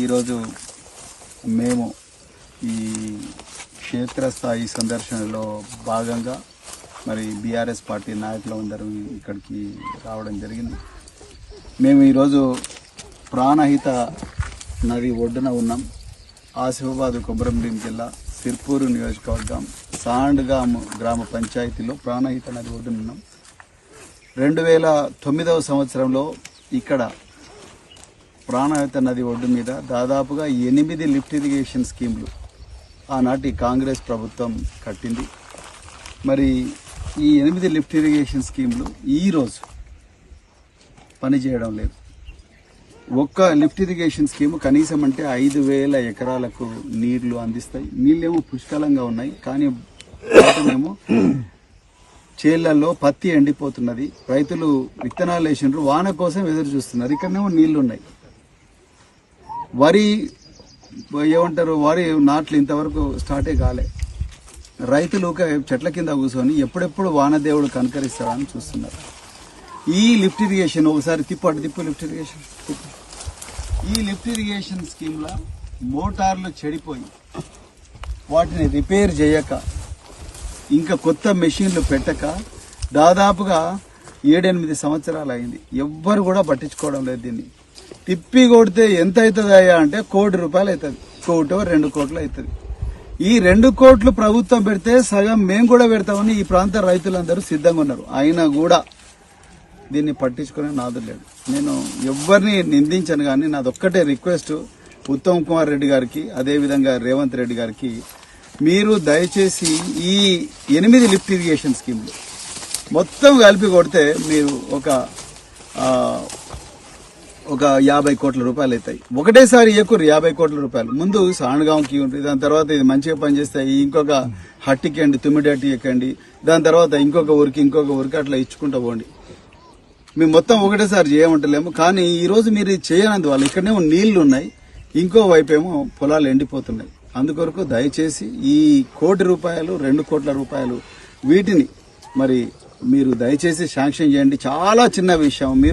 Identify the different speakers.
Speaker 1: ఈరోజు మేము ఈ క్షేత్రస్థాయి సందర్శనలో భాగంగా మరి బీఆర్ఎస్ పార్టీ నాయకులు అందరూ ఇక్కడికి రావడం జరిగింది. మేము ఈరోజు ప్రాణహిత నది ఒడ్డున ఉన్నాం. ఆసిఫాబాద్ కొమరంభీం జిల్లా సిర్పూరు నియోజకవర్గం సాండ్గామ్ గ్రామ పంచాయతీలో ప్రాణహిత నది ఒడ్డున ఉన్నాం. రెండు వేల తొమ్మిదవ సంవత్సరంలో ఇక్కడ ప్రాణహిత నది ఒడ్డు మీద దాదాపుగా ఎనిమిది లిఫ్ట్ ఇరిగేషన్ స్కీమ్లు ఆనాటి కాంగ్రెస్ ప్రభుత్వం కట్టింది. మరి ఈ ఎనిమిది లిఫ్ట్ ఇరిగేషన్ స్కీమ్లు ఈరోజు పనిచేయడం లేదు. ఒక్క లిఫ్ట్ ఇరిగేషన్ స్కీమ్ కనీసం అంటే ఐదు వేల ఎకరాలకు నీళ్ళు అందిస్తాయి. నీళ్ళేమో పుష్కలంగా ఉన్నాయి కానీ ఏమో చేళ్ళలో పత్తి ఎండిపోతున్నది. రైతులు విత్తనాలు వేసినారు వాన కోసం ఎదురు చూస్తున్నారు. ఇక్కడనేమో నీళ్ళు ఉన్నాయి వరి ఏమంటారు వరి నాట్లు ఇంతవరకు స్టార్టే కాలే రైతులు ఒక చెట్ల కింద కూర్చొని ఎప్పుడెప్పుడు వానదేవుడు కనకరిస్తారని చూస్తున్నారు ఈ లిఫ్ట్ ఇరిగేషన్ ఒకసారి తిప్పు అటు తిప్పు లిఫ్ట్ ఇరిగేషన్ తిప్పు. ఈ లిఫ్ట్ ఇరిగేషన్ స్కీమ్లో మోటార్లు చెడిపోయి వాటిని రిపేర్ చేయక ఇంకా కొత్త మెషిన్లు పెట్టక దాదాపుగా ఏడెనిమిది సంవత్సరాలు అయింది ఎవ్వరు కూడా పట్టించుకోవడం లేదు దీన్ని. తిప్పి కొడితే ఎంత అవుతుంది అయ్యా అంటే కోటి రూపాయలు అవుతుంది. కోటో రెండు కోట్లు అవుతుంది. ఈ రెండు కోట్లు ప్రభుత్వం పెడితే సగం మేము కూడా పెడతామని ఈ ప్రాంత రైతులందరూ సిద్ధంగా ఉన్నారు. అయినా కూడా దీన్ని పట్టించుకునే నాదు లేడు. నేను ఎవరిని నిందించను కానీ నాదొక్కటే రిక్వెస్ట్ ఉత్తమ్ కుమార్ రెడ్డి గారికి అదేవిధంగా రేవంత్ రెడ్డి గారికి. మీరు దయచేసి ఈ ఎనిమిది లిఫ్ట్ ఇరిగేషన్ స్కీమ్లు మొత్తం కలిపి కొడితే మీరు ఒక ఒక యాభై కోట్ల రూపాయలు అవుతాయి. ఒకటేసారి ఎక్కువ యాభై కోట్ల రూపాయలు. ముందు సాణగాంకి ఉంటుంది. దాని తర్వాత ఇది మంచిగా పనిచేస్తాయి. ఇంకొక హట్టికి అండి తుమ్మిడట్టి ఎక్కండి దాని తర్వాత ఇంకొక ఊరికి ఇంకొక ఊరికి అట్లా ఇచ్చుకుంటూ పోండి. మేము మొత్తం ఒకటేసారి చేయమంటలేము. కానీ ఈరోజు మీరు చేయనందువల్ల ఇక్కడనేమో నీళ్ళు ఉన్నాయి. ఇంకో వైపు ఏమో పొలాలు ఎండిపోతున్నాయి. అందుకొరకు దయచేసి ఈ కోటి రూపాయలు రెండు కోట్ల రూపాయలు వీటిని మరి మీరు దయచేసి శాంక్షన్ చేయండి. చాలా చిన్న విషయం. మీరు